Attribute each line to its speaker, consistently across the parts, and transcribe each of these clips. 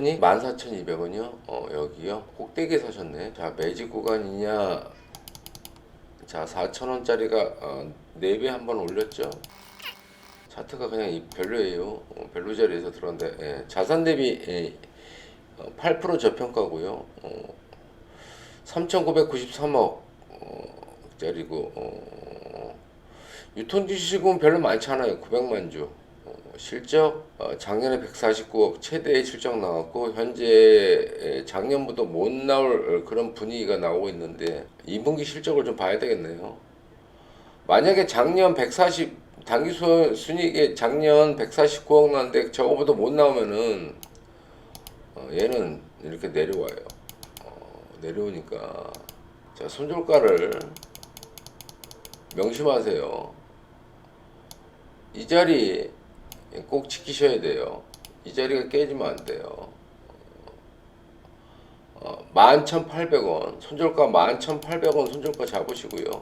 Speaker 1: 14,200원이요? 어, 여기요? 꼭대기에 사셨네. 자, 매직 구간이냐? 자, 4,000원짜리가 어, 4배 한번 올렸죠? 차트가 그냥 이- 별로예요. 어, 별로 자리에서 들어간데 예, 자산 대비 예, 어, 8% 저평가고요. 어, 3,993억 어, 짜리고 어, 유통 주식은 별로 많지 않아요. 900만 주. 어, 실적 어, 작년에 149억 최대의 실적 나왔고 현재 에, 작년보다 못 나올 그런 분위기가 나오고 있는데 2분기 실적을 좀 봐야 되겠네요. 만약에 작년 140 당기 수- 순이익이 작년 149억 나왔는데 저거보다 못 나오면은 어, 얘는 이렇게 내려와요. 어, 내려오니까 자 손절가를 명심하세요. 이 자리 꼭 지키셔야 돼요. 이 자리가 깨지면 안 돼요. 어, 11,800원 손절가 11,800원 손절가 잡으시고요.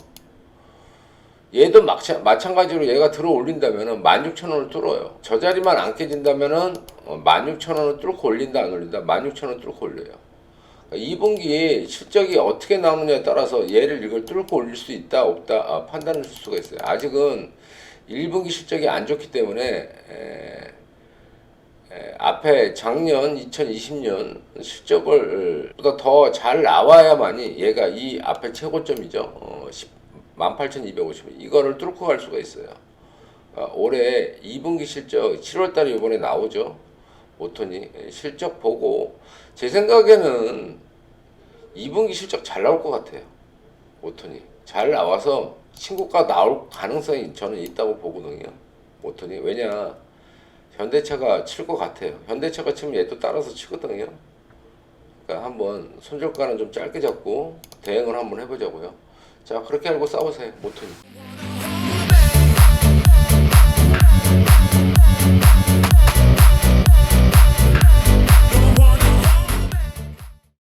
Speaker 1: 얘도 마찬, 마찬가지로 얘가 들어 올린다면은 16,000원을 뚫어요. 저 자리만 안 깨진다면은 어, 16,000원을 뚫고 올린다 안 올린다 16,000원 뚫고 올려요. 그러니까 2분기 실적이 어떻게 나오느냐에 따라서 얘를 이걸 뚫고 올릴 수 있다 없다 아, 판단을 줄 수가 있어요. 아직은 1분기 실적이 안 좋기 때문에 에, 에, 앞에 작년 2020년 실적을 보다 더 잘 나와야만이 얘가 이 앞에 최고점이죠. 어, 18,250원 이거를 뚫고 갈 수가 있어요. 아, 올해 2분기 실적 7월달에 이번에 나오죠. 예, 실적 보고 제 생각에는 2분기 실적 잘 나올 것 같아요. 모토니 잘 나와서 신고가 나올 가능성이 저는 있다고 보거든요. 모토니 왜냐 현대차가 칠 것 같아요. 현대차가 치면 얘도 따라서 치거든요. 그러니까 한번 손절가는 좀 짧게 잡고 대응을 한번 해보자고요. 자 그렇게 알고 싸우세요 모토니.